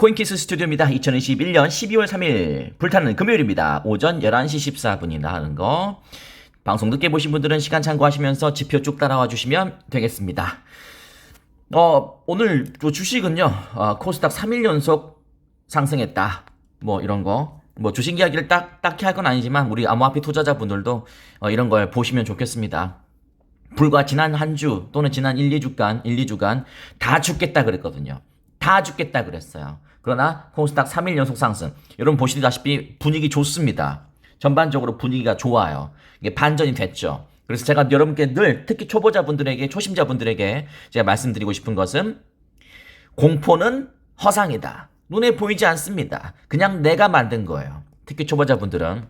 코인키스 스튜디오입니다. 2021년 12월 3일 불타는 금요일입니다. 오전 11시 14분이 나가는 거. 방송 늦게 보신 분들은 시간 참고하시면서 지표 쭉 따라와 주시면 되겠습니다. 어, 오늘 또 주식은요, 어, 코스닥 3일 연속 상승했다. 뭐 이런 거. 뭐 주식 이야기를 딱, 딱히 할 건 아니지만 우리 암호화폐 투자자분들도 어, 이런 걸 보시면 좋겠습니다. 불과 지난 한 주 또는 지난 1, 2주간, 1, 2주간 다 죽겠다 그랬거든요. 다 죽겠다 그랬어요. 그러나 코스닥 3일 연속 상승. 여러분 보시다시피 분위기 좋습니다. 전반적으로 분위기가 좋아요. 이게 반전이 됐죠. 그래서 제가 여러분께 늘 특히 초보자분들에게 초심자분들에게 제가 말씀드리고 싶은 것은 공포는 허상이다. 눈에 보이지 않습니다. 그냥 내가 만든 거예요. 특히 초보자분들은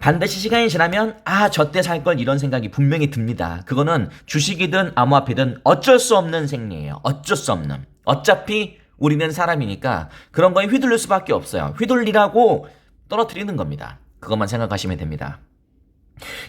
반드시 시간이 지나면 아 저때 살 걸 이런 생각이 분명히 듭니다. 그거는 주식이든 암호화폐든 어쩔 수 없는 생리예요. 어쩔 수 없는. 어차피 우리는 사람이니까 그런 거에 휘둘릴 수밖에 없어요. 휘둘리라고 떨어뜨리는 겁니다. 그것만 생각하시면 됩니다.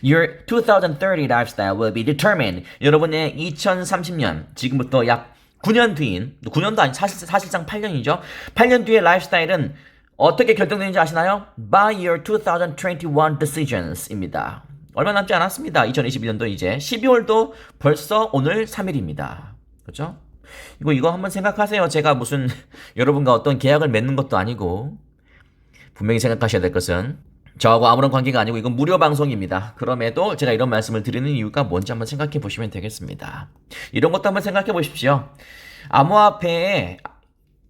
Your 2030 lifestyle will be determined. 여러분의 2030년, 지금부터 약 9년 뒤인, 9년도 아니, 사실, 사실상 8년이죠. 8년 뒤의 라이프스타일은 어떻게 결정되는지 아시나요? By your 2021 decisions 입니다. 얼마 남지 않았습니다. 2022년도 이제 12월도 벌써 오늘 3일입니다. 그렇죠? 이거 이거 한번 생각하세요. 제가 무슨 여러분과 어떤 계약을 맺는 것도 아니고 분명히 생각하셔야 될 것은 저하고 아무런 관계가 아니고 이건 무료 방송입니다. 그럼에도 제가 이런 말씀을 드리는 이유가 뭔지 한번 생각해 보시면 되겠습니다. 이런 것도 한번 생각해 보십시오. 암호화폐의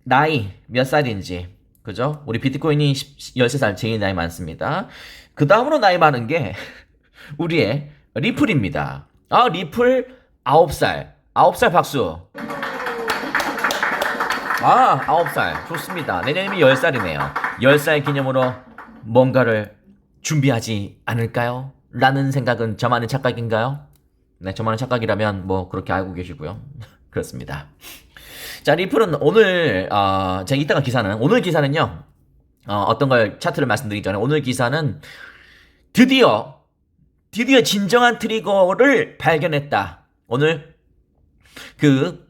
나이 몇 살인지 그죠? 우리 비트코인이 13살 제일 나이 많습니다. 그 다음으로 나이 많은 게 우리의 리플입니다. 아 리플 9살 9살 박수 아, 9살. 좋습니다. 내년이면 10살이네요. 10살 기념으로 뭔가를 준비하지 않을까요? 라는 생각은 저만의 착각인가요? 네, 저만의 착각이라면 뭐 그렇게 알고 계시고요. 그렇습니다. 자, 리플은 오늘, 어, 제가 이따가 기사는, 오늘 기사는요, 어, 떤걸 차트를 말씀드리기 전에 오늘 기사는 드디어, 드디어 진정한 트리거를 발견했다. 오늘 그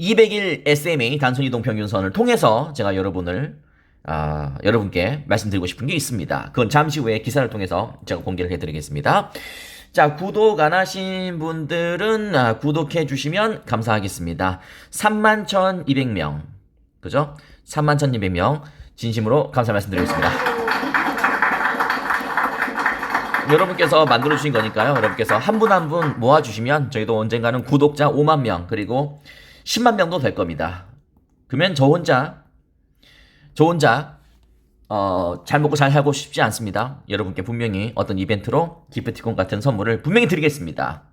200일 SMA 단순 이동 평균선을 통해서 제가 여러분을 아, 여러분께 말씀드리고 싶은 게 있습니다. 그건 잠시 후에 기사를 통해서 제가 공개를 해드리겠습니다. 자, 구독 안 하신 분들은 아, 구독해 주시면 감사하겠습니다. 31,200명. 그죠? 31,200명. 진심으로 감사 말씀드리겠습니다. 여러분께서 만들어주신 거니까요. 여러분께서 한 분 한 분 모아주시면 저희도 언젠가는 구독자 5만 명, 그리고 10만 명도 될 겁니다. 그러면 저 혼자, 저 혼자, 어, 잘 먹고 잘 살고 싶지 않습니다. 여러분께 분명히 어떤 이벤트로 기프티콘 같은 선물을 분명히 드리겠습니다.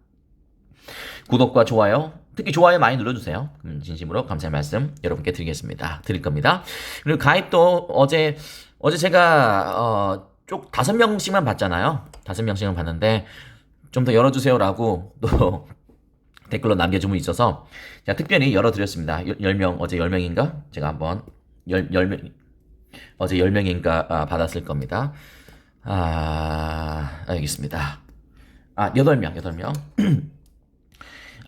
구독과 좋아요, 특히 좋아요 많이 눌러주세요. 음, 진심으로 감사의 말씀 여러분께 드리겠습니다. 드릴 겁니다. 그리고 가입도 어제, 어제 제가, 어, 쪽 다섯 명씩만 봤잖아요. 다섯 명씩만 봤는데, 좀 더 열어주세요라고 또 댓글로 분이 있어서 제가 특별히 열어드렸습니다. 10명, 어제 10명인가? 제가 한번 10, 10명, 어제 10명인가 아, 받았을 겁니다. 아, 알겠습니다. 아, 8명, 8명.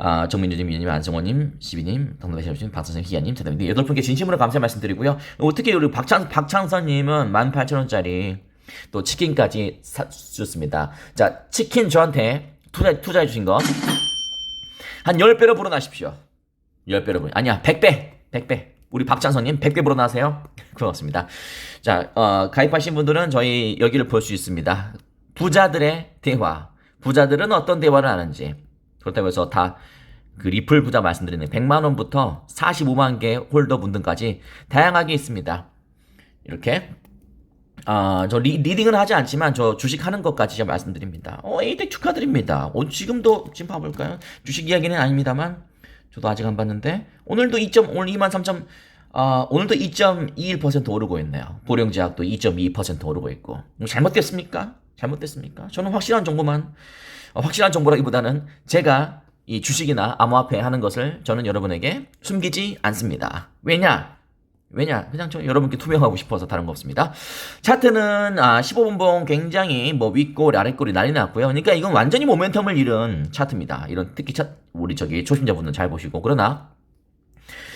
아, 정민주님, 민님, 안성호님, 시비님, 당나라시님, 박선생, 희야님, 대단님 여덟 분께 진심으로 감사 말씀드리고요. 특히 우리 박찬, 박창선님은 18,000원짜리 또 치킨까지 사 주셨습니다. 자, 치킨 저한테 투자, 투자해 주신 거. 한 10배로 불어나십시오. 10배로 불어. 아니야, 100배. 100배. 우리 박찬선님 100배 불어나세요. 고맙습니다. 자, 어, 가입하신 분들은 저희 여기를 볼 수 있습니다. 부자들의 대화. 부자들은 어떤 대화를 하는지. 그렇다고 해서 다 그 리플 부자 말씀드리는 100만 원부터 45만 개 홀더 분들까지 다양하게 있습니다. 이렇게 아, 저 리, 리딩은 하지 않지만 저 주식 하는 것까지 제가 말씀드립니다. 어, 에이덱 축하드립니다. 어, 지금도 지금 봐볼까요? 주식 이야기는 아닙니다만 저도 아직 안 봤는데 오늘도 2. 오늘 2만 3천 아, 오늘도 2.21% 오르고 있네요. 보령제약도 2.2% 오르고 있고 뭐 잘못됐습니까? 잘못됐습니까? 저는 확실한 정보만 어, 확실한 정보라기보다는 제가 이 주식이나 암호화폐 하는 것을 저는 여러분에게 숨기지 않습니다. 왜냐? 왜냐? 그냥 저 여러분께 투명하고 싶어서 다른 거 없습니다. 차트는 아, 15분봉 굉장히 뭐 윗골, 아랫골이 난리 났고요. 그러니까 이건 완전히 모멘텀을 잃은 차트입니다. 이런 특히 차, 우리 저기 초심자분들 잘 보시고 그러나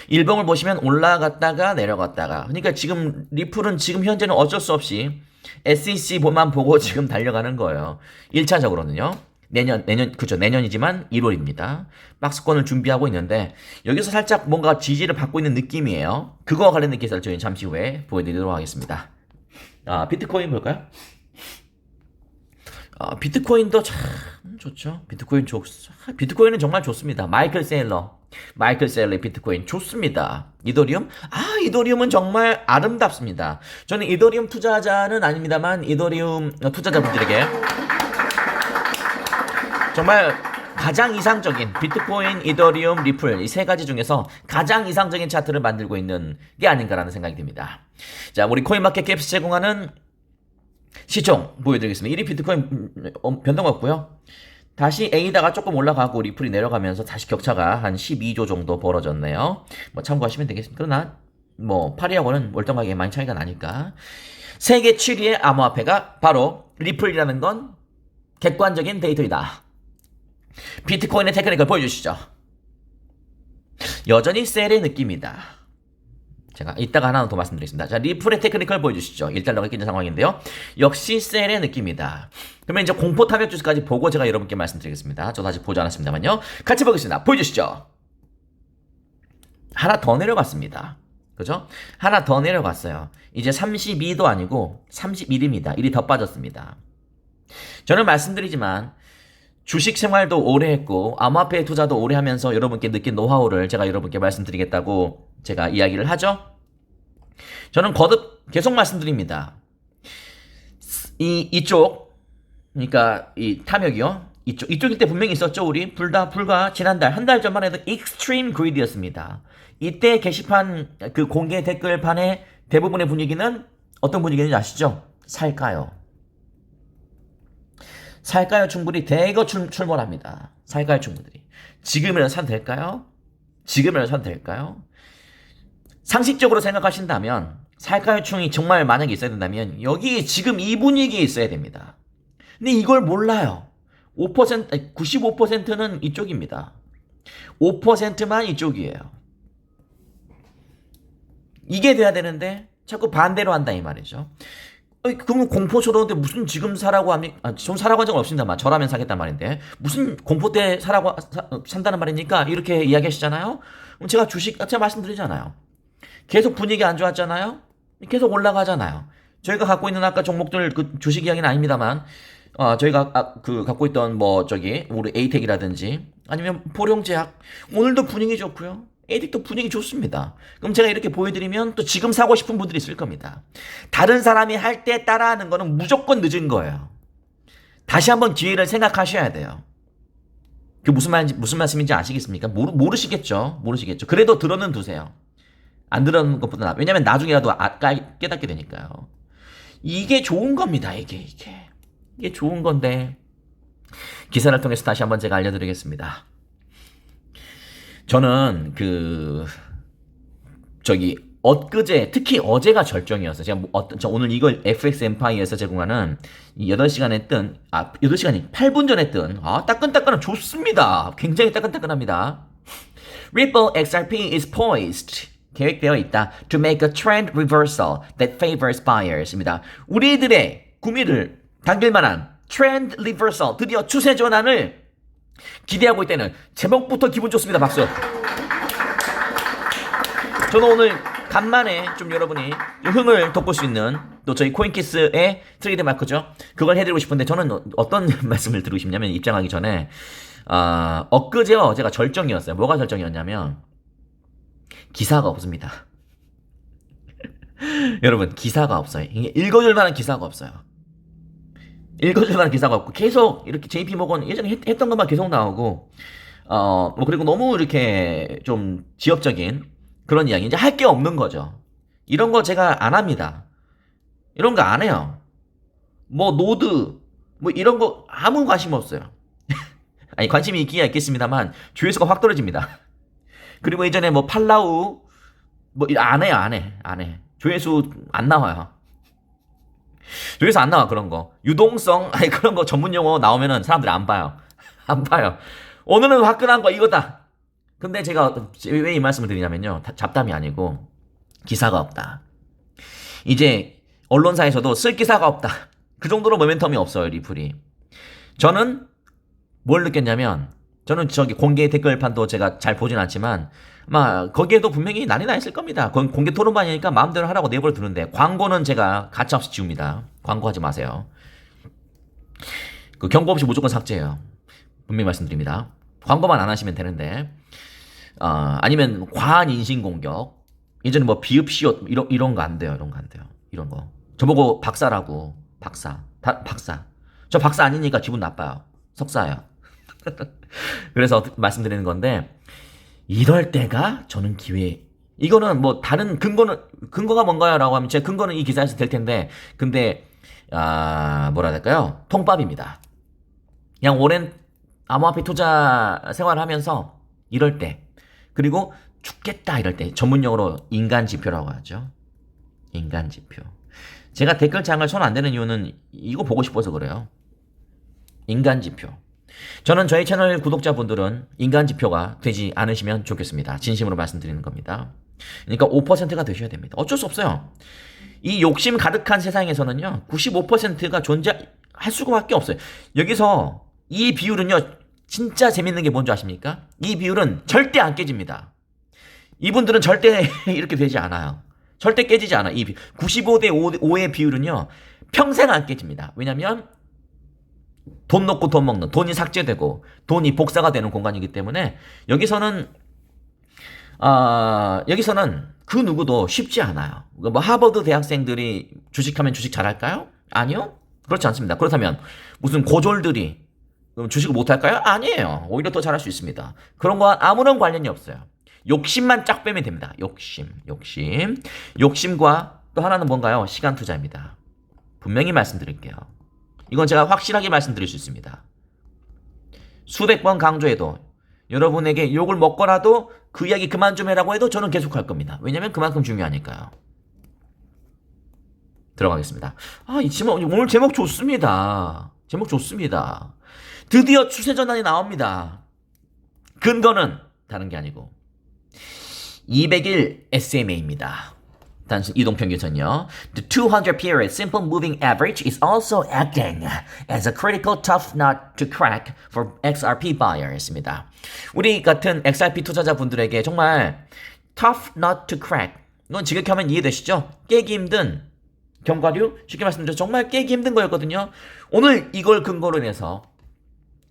일봉을 보시면 올라갔다가 내려갔다가. 그러니까 지금 리플은 지금 현재는 어쩔 수 없이 SEC만 보고 지금 달려가는 거예요. 1차적으로는요. 내년, 내년, 그죠. 내년이지만 1월입니다. 박스권을 준비하고 있는데, 여기서 살짝 뭔가 지지를 받고 있는 느낌이에요. 그거와 관련된 기사를 저희 잠시 후에 보여드리도록 하겠습니다. 아, 비트코인 볼까요? 아, 비트코인도 참 좋죠. 비트코인 좋, 비트코인은 정말 좋습니다. 마이클 세일러. 마이클 세일러의 비트코인 좋습니다. 이더리움? 아, 이더리움은 정말 아름답습니다. 저는 이더리움 투자자는 아닙니다만, 이더리움 투자자분들에게 정말 가장 이상적인 비트코인, 이더리움, 리플 이 세 가지 중에서 가장 이상적인 차트를 만들고 있는 게 아닌가라는 생각이 듭니다. 자, 우리 코인마켓캡스 제공하는 시총 보여드리겠습니다. 1위 비트코인 음, 어, 변동 없고요. 다시 A다가 조금 올라가고 리플이 내려가면서 다시 격차가 한 12조 정도 벌어졌네요. 뭐 참고하시면 되겠습니다. 그러나 뭐 8위하고는 월등하게 많이 차이가 나니까 세계 7위의 암호화폐가 바로 리플이라는 건 객관적인 데이터이다. 비트코인의 테크닉을 보여주시죠. 여전히 셀의 느낌이다. 제가 이따가 하나 더 말씀드리겠습니다. 자, 리플의 테크니컬 보여주시죠. 1달러가 끼는 상황인데요. 역시 셀의 느낌이다. 그러면 이제 공포 타격 주스까지 보고 제가 여러분께 말씀드리겠습니다. 저도 아직 보지 않았습니다만요. 같이 보겠습니다. 보여주시죠. 하나 더 내려갔습니다. 그죠? 하나 더 내려갔어요. 이제 32도 아니고 31입니다. 1이 더 빠졌습니다. 저는 말씀드리지만 주식 생활도 오래 했고 암호화폐 투자도 오래 하면서 여러분께 느낀 노하우를 제가 여러분께 말씀드리겠다고 제가 이야기를 하죠. 저는 거듭 계속 말씀드립니다. 이 이쪽 그러니까 이 탐욕이요. 이쪽 이쪽일 때 분명히 있었죠. 우리 불다 불과 지난달 한 달 전만 해도 익스트림 그리드였습니다. 이때 게시판 그 공개 댓글판의 대부분의 분위기는 어떤 분위기인지 아시죠? 살까요? 살까요 충분히 대거 출, 출몰합니다. 살까요 충분들이. 지금이라도 산 될까요? 지금이라도 산 될까요? 상식적으로 생각하신다면 살까요 충이 정말 만약에 있어야 된다면 여기 지금 이 분위기에 있어야 됩니다. 근데 이걸 몰라요. 5% 아니, 95%는 이쪽입니다. 5%만 이쪽이에요. 이게 돼야 되는데 자꾸 반대로 한다 이 말이죠. 그러면 공포 초도인데 무슨 지금 사라고 합니까? 아, 좀 사라고 한 적은 없습니다만 저라면 사겠단 말인데 무슨 공포 때 사라고 사, 산다는 말입니까? 이렇게 이야기하시잖아요. 그럼 제가 주식 제가 말씀드리잖아요. 계속 분위기 안 좋았잖아요. 계속 올라가잖아요. 저희가 갖고 있는 아까 종목들 그 주식 이야기는 아닙니다만 어, 저희가 아, 그 갖고 있던 뭐 저기 우리 에이텍이라든지 아니면 보령제약 오늘도 분위기 좋고요. 에이텍도 분위기 좋습니다. 그럼 제가 이렇게 보여드리면 또 지금 사고 싶은 분들이 있을 겁니다. 다른 사람이 할 때 따라하는 거는 무조건 늦은 거예요. 다시 한번 기회를 생각하셔야 돼요. 그 무슨 말인지 무슨 말씀인지 아시겠습니까? 모르, 모르시겠죠. 모르시겠죠. 그래도 들어는 두세요. 안 들어는 것보다 나. 왜냐면 나중에라도 아, 까, 깨닫게 되니까요. 이게 좋은 겁니다. 이게 이게 이게 좋은 건데 기사를 통해서 다시 한번 제가 알려드리겠습니다. 저는 그 저기 엊그제 특히 어제가 절정이었어요. 제가 뭐 어떤 저 오늘 이걸 FX 엠파이에서 제공하는 이 8시간에 뜬 아, 8시간이 8분 전에 뜬 아, 따끈따끈한 좋습니다. 굉장히 따끈따끈합니다. Ripple XRP is poised 계획되어 있다 to make a trend reversal that favors buyers입니다. 우리들의 구미를 당길 만한 트렌드 리버설 드디어 추세 전환을 기대하고 있다는 제목부터 기분 좋습니다. 박수. 저는 오늘 간만에 좀 여러분이 흥을 돋굴 수 있는 또 저희 코인키스의 트레이드 마크죠. 그걸 해드리고 싶은데 저는 어- 어떤 말씀을 드리고 싶냐면 입장하기 전에 아 엊그제와 어제가 절정이었어요. 뭐가 절정이었냐면 기사가 없습니다. 여러분 기사가 없어요. 읽어줄 만한 기사가 없어요. 읽어줄 만한 기사가 없고 계속 이렇게 JP 모건 예전에 했, 했던 것만 계속 나오고 어 뭐 그리고 너무 이렇게 좀 지역적인 그런 이야기 이제 할 게 없는 거죠. 이런 거 제가 안 합니다. 이런 거 안 해요. 뭐 노드 뭐 이런 거 아무 관심 없어요. 아니 관심이 있기야 있겠습니다만 조회수가 확 떨어집니다. 그리고 예전에 뭐 팔라우 뭐 안 해요 안 해. 안 해. 조회수 안 나와요. 조회수 안 나와 그런 거. 유동성 아니 그런 거 전문 용어 나오면은 사람들이 안 봐요. 안 봐요. 오늘은 화끈한 거 이거다. 근데 제가 왜 이 말씀을 드리냐면요. 다- 잡담이 아니고 기사가 없다. 이제 언론사에서도 쓸 기사가 없다. 그 정도로 모멘텀이 없어요, 리플이. 저는 뭘 느꼈냐면 저는 저기 공개 댓글판도 제가 잘 보진 않지만 아마 거기에도 분명히 난리 나 있을 겁니다. 공개 토론반이니까 마음대로 하라고 내버려 두는데 광고는 제가 가차없이 지웁니다. 광고하지 마세요. 그 경고 없이 무조건 삭제해요. 분명히 말씀드립니다. 광고만 안 하시면 되는데 어, 아니면 과한 인신 공격 예전에 뭐 비읍 시옷 이런 이런 거 안 돼요. 이런 거 안 돼요. 이런 거 저보고 박사라고 박사 다- 박사 저 박사 아니니까 기분 나빠요. 석사예요. 그래서 말씀드리는 건데 이럴 때가 저는 기회. 이거는 뭐 다른 근거는 근거가 뭔가요라고 하면 제 근거는 이 기사에서 될 텐데 근데 아 뭐라 해야 될까요? 통밥입니다. 그냥 오랜 암호화폐 투자 생활을 하면서 이럴 때 그리고 죽겠다 이럴 때 전문용어로 인간 지표라고 하죠. 인간 지표. 제가 댓글창을 손 안 대는 이유는 이거 보고 싶어서 그래요. 인간 지표. 저는 저희 채널 구독자분들은 인간 지표가 되지 않으시면 좋겠습니다. 진심으로 말씀드리는 겁니다. 그러니까 5%가 되셔야 됩니다. 어쩔 수 없어요. 이 욕심 가득한 세상에서는요, 95%가 존재할 수밖에 없어요. 여기서 이 비율은요, 진짜 재밌는 게 뭔지 아십니까? 이 비율은 절대 안 깨집니다. 이분들은 절대 이렇게 되지 않아요. 절대 깨지지 않아. 이 95대 5의 비율은요, 평생 안 깨집니다. 왜냐면, 돈 넣고 돈 먹는, 돈이 삭제되고, 돈이 복사가 되는 공간이기 때문에, 여기서는, 아, 여기서는 그 누구도 쉽지 않아요. 뭐, 하버드 대학생들이 주식하면 주식 잘할까요? 아니요? 그렇지 않습니다. 그렇다면, 무슨 고졸들이 주식을 못할까요? 아니에요. 오히려 더 잘할 수 있습니다. 그런 거와 아무런 관련이 없어요. 욕심만 쫙 빼면 됩니다. 욕심, 욕심. 욕심과 또 하나는 뭔가요? 시간 투자입니다. 분명히 말씀드릴게요. 이건 제가 확실하게 말씀드릴 수 있습니다. 수백 번 강조해도 여러분에게 욕을 먹거나도 그 이야기 그만 좀 해라고 해도 저는 계속 할 겁니다. 왜냐면 그만큼 중요하니까요. 들어가겠습니다. 아, 이 제목, 오늘 제목 좋습니다. 제목 좋습니다. 드디어 추세 전환이 나옵니다. 근거는 다른 게 아니고 200일 SMA입니다. 단순 이동 평균선요. The 200 period simple moving average is also acting as a critical tough nut to crack for XRP buyers입니다. 우리 같은 XRP 투자자분들에게 정말 tough nut to crack. 이건 지극하면 이해되시죠? 깨기 힘든 견과류 쉽게 말씀드려 정말 깨기 힘든 거였거든요. 오늘 이걸 근거로 인해서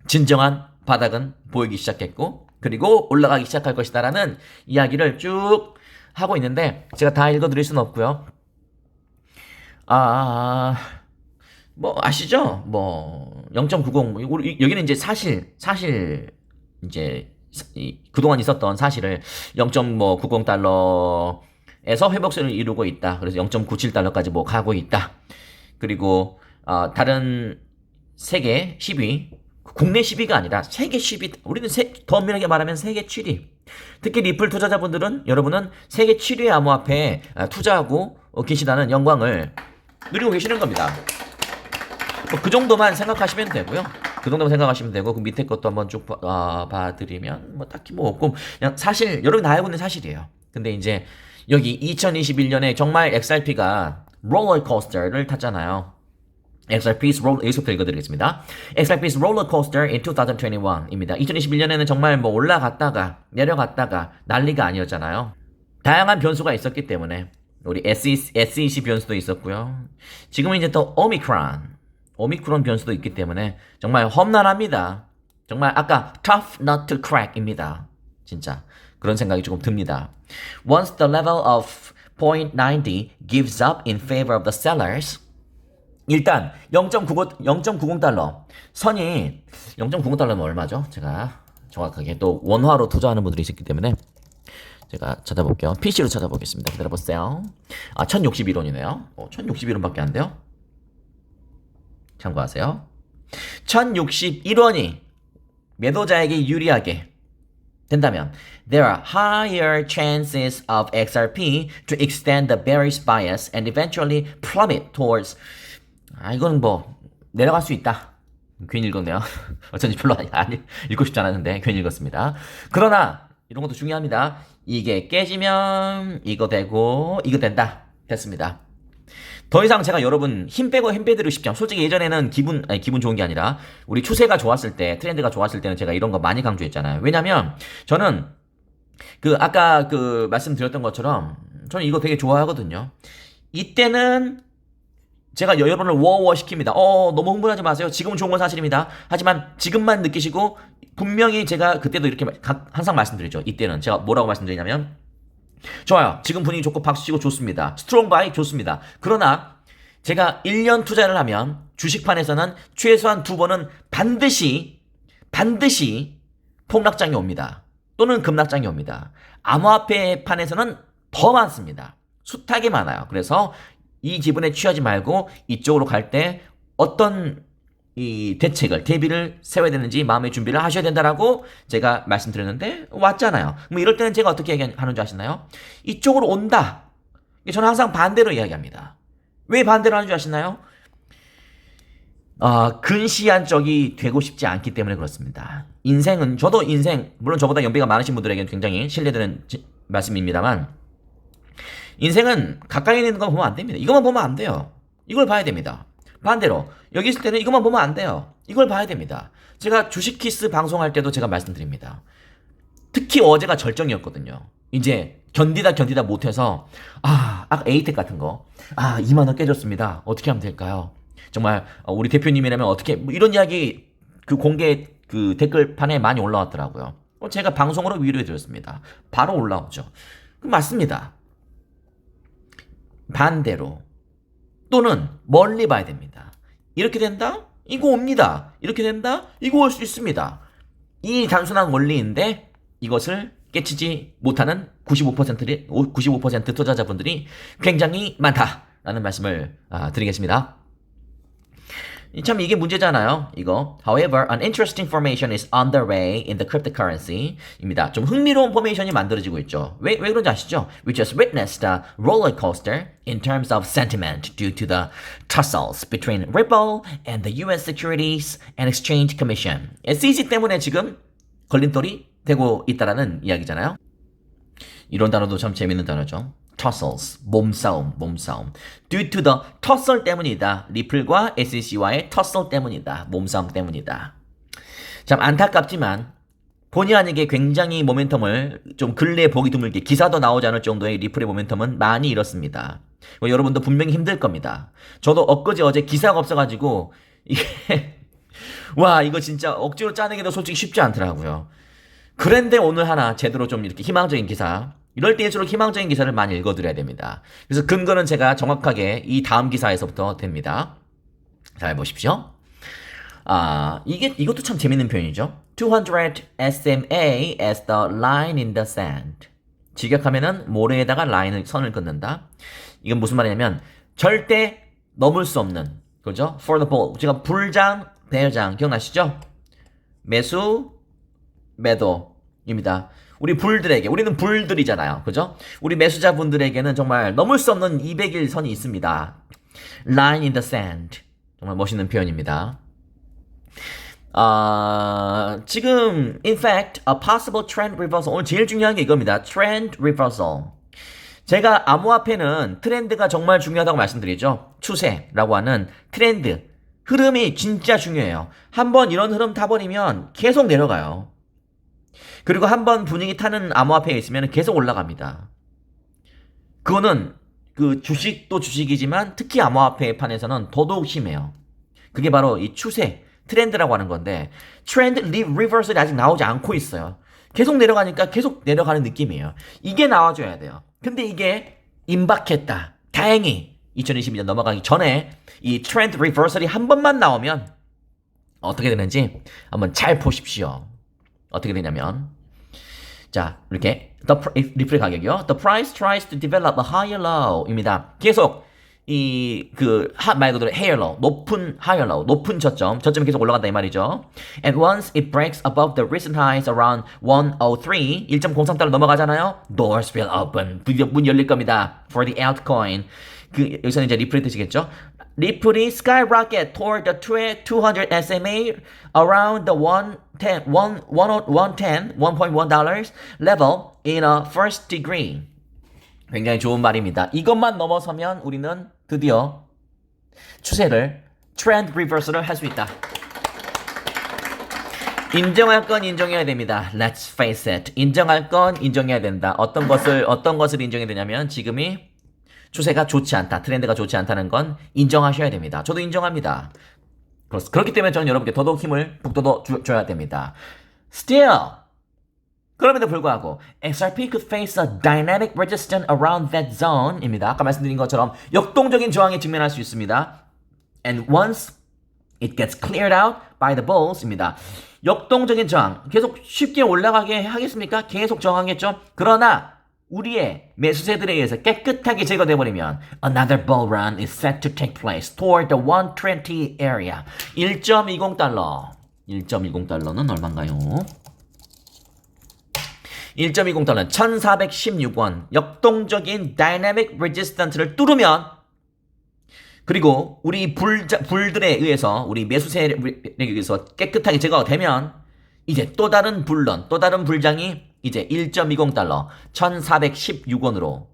진정한 바닥은 보이기 시작했고 그리고 올라가기 시작할 것이다라는 이야기를 쭉 하고 있는데 제가 다 읽어드릴 수는 없고요. 아, 뭐 아시죠? 뭐 0.90 우리 여기는 이제 사실 사실 이제 이- 그동안 있었던 사실을 0.90 달러에서 회복세를 이루고 있다. 그래서 0.97 달러까지 뭐 가고 있다. 그리고 아, 다른 세계 10위 국내 10위가 아니라 세계 10위 우리는 세, 더 엄밀하게 말하면 세계 7위. 특히 리플 투자자분들은 여러분은 세계 7위 암호화폐에 아, 투자하고 어, 계시다는 영광을 누리고 계시는 겁니다. 뭐 그 정도만 생각하시면 되고요. 그 정도만 생각하시면 되고 그 밑에 것도 한번 쭉 봐, 아, 봐드리면 뭐 딱히 뭐 없고 그냥 사실 여러분 다 알고 있는 사실이에요. 근데 이제 여기 2021년에 정말 XRP가 롤러코스터를 탔잖아요 XRP's roll, 여기서부터 읽어드리겠습니다. XRP's roller coaster in 2021입니다. 2021년에는 정말 뭐 올라갔다가 내려갔다가 난리가 아니었잖아요. 다양한 변수가 있었기 때문에 우리 SEC, SEC 변수도 있었고요. 지금은 이제 또 오미크론, 오미크론 변수도 있기 때문에 정말 험난합니다. 정말 아까 tough nut to crack입니다. 진짜 그런 생각이 조금 듭니다. Once the level of 0.90 gives up in favor of the sellers, 일단 0.95 0.90달러 선이 0.90달러면 얼마죠? 제가 정확하게 또 원화로 투자하는 분들이 있기 때문에 제가 찾아볼게요. PC로 찾아보겠습니다. 기다려보세요. 아, 1061원이네요. 어, 1061원밖에 안 돼요? 참고하세요. 1061원이 매도자에게 유리하게 된다면 there are higher chances of XRP to extend the bearish bias and eventually plummet towards 아 이거는 뭐 내려갈 수 있다. 괜히 읽었네요. 어쩐지 별로 안 읽고 싶지 않았는데 괜히 읽었습니다. 그러나 이런 것도 중요합니다. 이게 깨지면 이거 되고 이거 된다. 됐습니다. 더 이상 제가 여러분 힘 빼고 힘 빼드리고 싶지 않아요. 솔직히 예전에는 기분 아니 기분 좋은 게 아니라 우리 추세가 좋았을 때 트렌드가 좋았을 때는 제가 이런 거 많이 강조했잖아요. 왜냐면 저는 그 아까 그 말씀드렸던 것처럼 저는 이거 되게 좋아하거든요. 이때는 제가 여러분을 워워 시킵니다. 어, 너무 흥분하지 마세요. 지금은 좋은 건 사실입니다. 하지만 지금만 느끼시고 분명히 제가 그때도 이렇게 가- 항상 말씀드리죠. 이때는 제가 뭐라고 말씀드리냐면 좋아요. 지금 분위기 좋고 박수 치고 좋습니다. 스트롱 바이 좋습니다. 그러나 제가 1년 투자를 하면 주식판에서는 최소한 두 번은 반드시 반드시 폭락장이 옵니다. 또는 급락장이 옵니다. 암호화폐 판에서는 더 많습니다. 숱하게 많아요. 그래서 이 기분에 취하지 말고 이쪽으로 갈 때 어떤 이 대책을 대비를 세워야 되는지 마음의 준비를 하셔야 된다라고 제가 말씀드렸는데 왔잖아요. 뭐 이럴 때는 제가 어떻게 얘기하는 줄 아시나요? 이쪽으로 온다. 저는 항상 반대로 이야기합니다. 왜 반대로 하는 줄 아시나요? 아, 근시안적이 되고 싶지 않기 때문에 그렇습니다. 인생은 저도 인생 물론 저보다 연배가 많으신 분들에게는 굉장히 신뢰되는 지- 말씀입니다만 인생은 가까이 있는 거 보면 안 됩니다. 이것만 보면 안 돼요. 이걸 봐야 됩니다. 반대로 여기 있을 때는 이것만 보면 안 돼요. 이걸 봐야 됩니다. 제가 주식 키스 방송할 때도 제가 말씀드립니다. 특히 어제가 절정이었거든요. 이제 견디다 견디다 못해서 아, 아까 에이텍 같은 거, 아 2만 원 깨졌습니다. 어떻게 하면 될까요? 정말 어, 우리 대표님이라면 어떻게 뭐 이런 이야기 그 공개 그 댓글판에 많이 올라왔더라고요. 어, 제가 방송으로 위로해 드렸습니다. 바로 올라오죠. 그 맞습니다. 반대로 또는 멀리 봐야 됩니다. 이렇게 된다? 이거 옵니다. 이렇게 된다? 이거 올 수 있습니다. 이 단순한 원리인데 이것을 깨치지 못하는 95%리, 95% 투자자분들이 굉장히 많다라는 말씀을 아, 드리겠습니다. 참 이게 문제잖아요. 이거. However, an interesting formation is underway in the cryptocurrency입니다. 좀 흥미로운 포메이션이 만들어지고 있죠. 왜, 왜 그런지 아시죠? We just witnessed a roller coaster in terms of sentiment due to the tussles between Ripple and the U.S. Securities and Exchange Commission. SEC 때문에 지금 걸림돌이 되고 있다라는 이야기잖아요. 이런 단어도 참 재밌는 단어죠. Tussles, 몸싸움, 몸싸움. due to the tussle 때문이다. 리플과 SEC와의 tussle 때문이다. 몸싸움 때문이다. 참 안타깝지만 본의 아니게 굉장히 모멘텀을 좀 근래에 보기 드물게 기사도 나오지 않을 정도의 리플의 모멘텀은 많이 잃었습니다. 뭐 여러분도 분명히 힘들 겁니다. 저도 엊그제 어제 기사가 없어가지고 이게 와 이거 진짜 억지로 짜내기도 솔직히 쉽지 않더라고요. 그런데 오늘 하나 제대로 좀 이렇게 희망적인 기사 이럴 때일수록 희망적인 기사를 많이 읽어드려야 됩니다. 그래서 근거는 제가 정확하게 이 다음 기사에서부터 됩니다. 잘 보십시오. 아, 이게, 이것도 참 재밌는 표현이죠. 200 SMA as the line in the sand. 직역하면은 모래에다가 라인을, 선을 긋는다. 이건 무슨 말이냐면, 절대 넘을 수 없는, 그죠? for the bull. 제가 불장, 대장, 기억나시죠? 매수, 매도입니다. 우리 불들에게, 우리는 불들이잖아요. 그죠? 우리 매수자분들에게는 정말 넘을 수 없는 200일 선이 있습니다. line in the sand. 정말 멋있는 표현입니다. 아, 지금 in fact a possible trend reversal 오늘 제일 중요한 게 이겁니다. trend reversal. 제가 암호화폐는 트렌드가 정말 중요하다고 말씀드리죠. 추세라고 하는 트렌드 흐름이 진짜 중요해요. 한번 이런 흐름 타버리면 계속 내려가요. 그리고 한 번 분위기 타는 암호화폐에 있으면 계속 올라갑니다. 그거는 그 주식도 주식이지만 특히 암호화폐 판에서는 더더욱 심해요. 그게 바로 이 추세, 트렌드라고 하는 건데 트렌드 리 리버설이 아직 나오지 않고 있어요. 계속 내려가니까 계속 내려가는 느낌이에요. 이게 나와줘야 돼요. 근데 이게 임박했다. 다행히 2022년 넘어가기 전에 이 트렌드 리버설이 한 번만 나오면 어떻게 되는지 한번 잘 보십시오. 어떻게 되냐면 자 이렇게 the 리플의 가격이요. The price tries to develop a higher low입니다. 계속 이그말 그대로 higher low 높은 higher low 높은 저점 저점이 계속 올라간다 이 말이죠. And once it breaks above the recent highs around 103 1.03달러 넘어가잖아요. Doors will open 드디어 문 열릴 겁니다. For the altcoin 그 여기서는 이제 리플의 뜻이겠죠. 리플이 skyrocket toward the 200 SMA around the 110, 1, 110, 1.1 dollars level in a first degree. 굉장히 좋은 말입니다. 이것만 넘어서면 우리는 드디어 추세를 트렌드 리버스를 할 수 있다. 인정할 건 인정해야 됩니다. Let's face it. 인정할 건 인정해야 된다. 어떤 것을 어떤 것을 인정해야 되냐면 지금이 추세가 좋지 않다. 트렌드가 좋지 않다는 건 인정하셔야 됩니다. 저도 인정합니다. 그렇, 그렇기 때문에 저는 여러분께 더더욱 힘을 북돋워 주- 줘야 됩니다. Still 그럼에도 불구하고 XRP could face a dynamic resistance around that zone입니다. 아까 말씀드린 것처럼 역동적인 저항에 직면할 수 있습니다. And once it gets cleared out by the bulls입니다. 역동적인 저항 계속 쉽게 올라가게 하겠습니까? 계속 저항하겠죠. 그러나 우리의 매수세들에 의해서 깨끗하게 제거돼 버리면 another bull run is set to take place toward the 120 area. 1.20 달러. 1.20 달러는 얼마인가요? 1.20 달러는 1416원. 역동적인 다이내믹 레지스턴트를 뚫으면 그리고 우리 불, 불들에 의해서 우리 매수세에 의해서 깨끗하게 제거가 되면 이제 또 다른 불런 또 다른 불장이 이제 1.20달러 1416원으로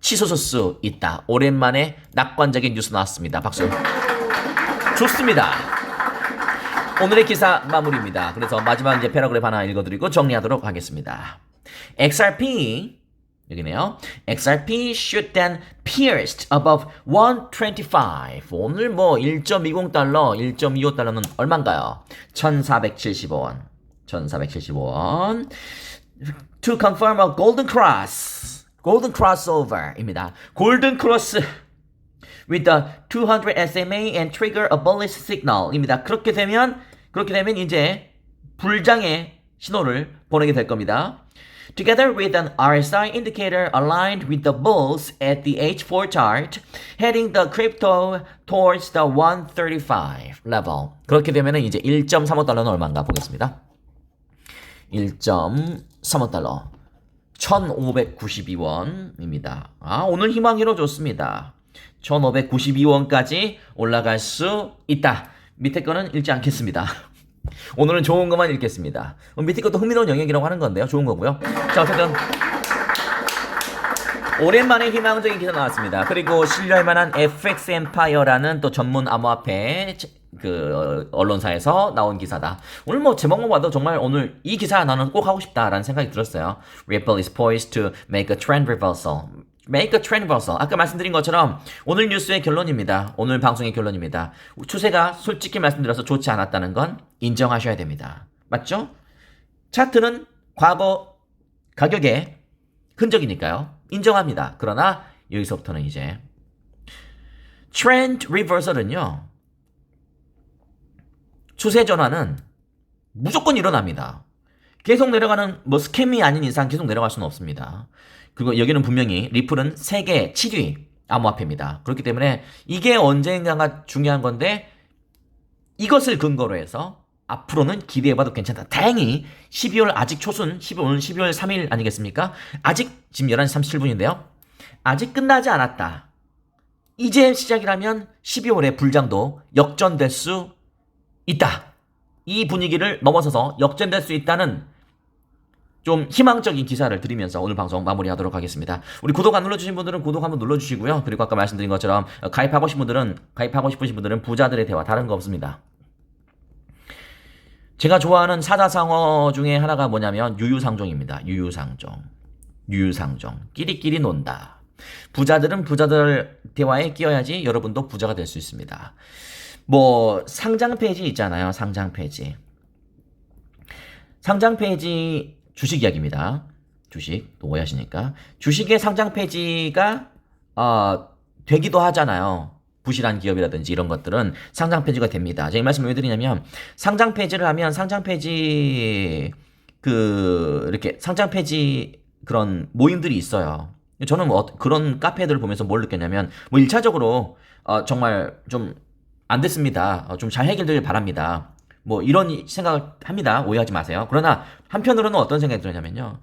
치솟을 수 있다. 오랜만에 낙관적인 뉴스 나왔습니다. 박수. 좋습니다. 오늘의 기사 마무리입니다. 그래서 마지막 이제 패러그래프 하나 읽어드리고 정리하도록 하겠습니다. XRP 여기네요. XRP should then pierced above 125. 오늘 뭐 1.20달러, 1.25달러는 얼마인가요? 1475원. 1475원. To confirm a golden cross. golden crossover입니다. 골든 크로스 with the 200 SMA and trigger a bullish signal입니다. 그렇게 되면 그렇게 되면 이제 불장의 신호를 보내게 될 겁니다. Together with an RSI indicator aligned with the bulls at the H4 chart, heading the crypto towards the 135 level. 그렇게 되면 이제 1.35달러는 얼마인가 보겠습니다. 1.35달러. 1592원입니다. 아, 오늘 희망이로 좋습니다. 1592원까지 올라갈 수 있다. 밑에 거는 읽지 않겠습니다. 오늘은 좋은 것만 읽겠습니다. 어, 밑에 것도 흥미로운 영역이라고 하는 건데요. 좋은 거고요. 자, 어쨌든 오랜만에 희망적인 기사 나왔습니다. 그리고 신뢰할 만한 FX 엠파이어라는 또 전문 암호화폐 그 언론사에서 나온 기사다. 오늘 뭐 제목만 봐도 정말 오늘 이 기사 나는 꼭 하고 싶다라는 생각이 들었어요. Ripple is poised to make a trend reversal. Make a trend reversal. 아까 말씀드린 것처럼 오늘 뉴스의 결론입니다. 오늘 방송의 결론입니다. 추세가 솔직히 말씀드려서 좋지 않았다는 건 인정하셔야 됩니다. 맞죠? 차트는 과거 가격의 흔적이니까요. 인정합니다. 그러나 여기서부터는 이제 트렌드 리버설은요. 추세 전환은 무조건 일어납니다. 계속 내려가는 뭐 스캠이 아닌 이상 계속 내려갈 수는 없습니다. 그리고 여기는 분명히 리플은 세계 7위 암호화폐입니다. 그렇기 때문에 이게 언젠가가 중요한 건데 이것을 근거로 해서 앞으로는 기대해봐도 괜찮다. 다행히 12월 아직 초순, 12월, 오늘 12월 3일 아니겠습니까? 아직 지금 11시 37분인데요. 아직 끝나지 않았다. 이제 시작이라면 12월에 불장도 역전될 수 있다. 이 분위기를 넘어서서 역전될 수 있다는 좀 희망적인 기사를 드리면서 오늘 방송 마무리하도록 하겠습니다. 우리 구독 안 눌러주신 분들은 구독 한번 눌러주시고요. 그리고 아까 말씀드린 것처럼 가입하고 싶은 분들은 가입하고 싶으신 분들은 부자들의 대화 다른 거 없습니다. 제가 좋아하는 사자상어 중에 하나가 뭐냐면 유유상종입니다. 유유상종. 유유상종. 끼리끼리 논다. 부자들은 부자들 대화에 끼어야지 여러분도 부자가 될 수 있습니다. 뭐 상장 페이지 있잖아요. 상장 페이지. 상장 페이지 주식 이야기입니다. 주식 또 오해하시니까 주식의 상장 페이지가 어, 되기도 하잖아요. 부실한 기업이라든지 이런 것들은 상장 페이지가 됩니다. 제가 이 말씀 왜 드리냐면 상장 페이지를 하면 상장 페이지 그 이렇게 상장 페이지 그런 모임들이 있어요. 저는 뭐 그런 카페들을 보면서 뭘 느꼈냐면 뭐 1차적으로 어, 정말 좀 안 됐습니다. 어, 좀잘 해결되길 바랍니다. 뭐 이런 생각을 합니다. 오해하지 마세요. 그러나 한편으로는 어떤 생각이 들었냐면요.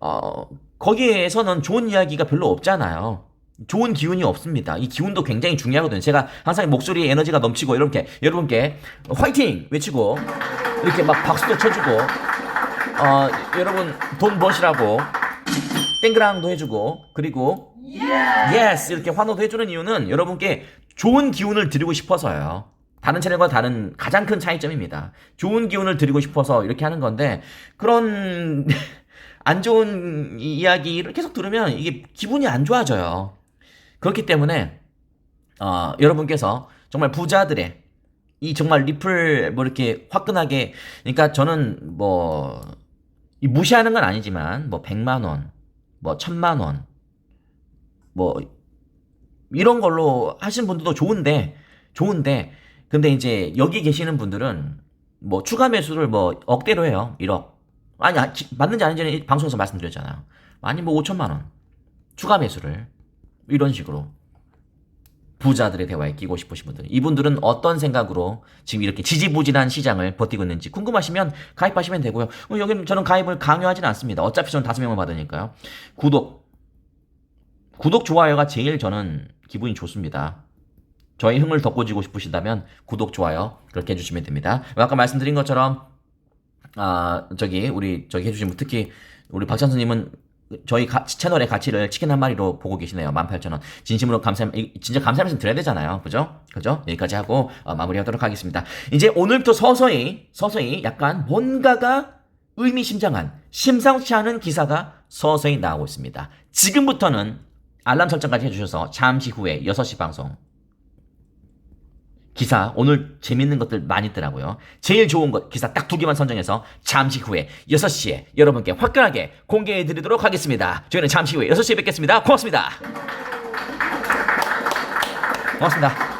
어, 거기에서는 좋은 이야기가 별로 없잖아요. 좋은 기운이 없습니다. 이 기운도 굉장히 중요하거든요. 제가 항상 목소리에 에너지가 넘치고 이렇게 여러분께 화이팅 외치고 이렇게 막 박수도 쳐주고 어, 여러분 돈 버시라고 땡그랑도 해주고 그리고 예스 이렇게 환호도 해주는 이유는 여러분께 좋은 기운을 드리고 싶어서요. 다른 채널과 다른 가장 큰 차이점입니다. 좋은 기운을 드리고 싶어서 이렇게 하는 건데 그런 안 좋은 이- 이야기를 계속 들으면 이게 기분이 안 좋아져요. 그렇기 때문에 어, 여러분께서 정말 부자들의 이 정말 리플 뭐 이렇게 화끈하게 그러니까 저는 뭐이 무시하는 건 아니지만 뭐 100만 원, 뭐 1000만 원, 뭐 이런 걸로 하시는 분들도 좋은데 좋은데 근데 이제 여기 계시는 분들은 뭐 추가 매수를 뭐 억대로 해요. 1억. 아니, 아, 기- 맞는지 아닌지는 이 방송에서 말씀드렸잖아요. 아니 뭐 5천만 원 추가 매수를 이런 식으로 부자들의 대화에 끼고 싶으신 분들 이분들은 어떤 생각으로 지금 이렇게 지지부진한 시장을 버티고 있는지 궁금하시면 가입하시면 되고요. 어, 여기는 저는 가입을 강요하지는 않습니다. 어차피 저는 다섯 명만 받으니까요. 구독 구독 좋아요가 제일 저는 기분이 좋습니다. 저희 흥을 돋궈주고 싶으시다면 구독 좋아요 그렇게 해주시면 됩니다. 아까 말씀드린 것처럼 아 저기 우리 저기 해주신 분 특히 우리 박찬수님은 저희 가- 채널의 가치를 치킨 한 마리로 보고 계시네요. 18,000원. 진심으로 감사, 이- 진짜 감사 말씀 드려야 되잖아요. 그죠? 그죠? 여기까지 하고 어, 마무리하도록 하겠습니다. 이제 오늘부터 서서히, 서서히 약간 뭔가가 의미심장한, 심상치 않은 기사가 서서히 나오고 있습니다. 지금부터는 알람 설정까지 해주셔서 잠시 후에 6시 방송 기사 오늘 재밌는 것들 많이 있더라고요. 제일 좋은 것 기사 딱 두 개만 선정해서 잠시 후에 6시에 여러분께 화끈하게 공개해 드리도록 하겠습니다. 저희는 잠시 후에 6시에 뵙겠습니다. 고맙습니다. 고맙습니다.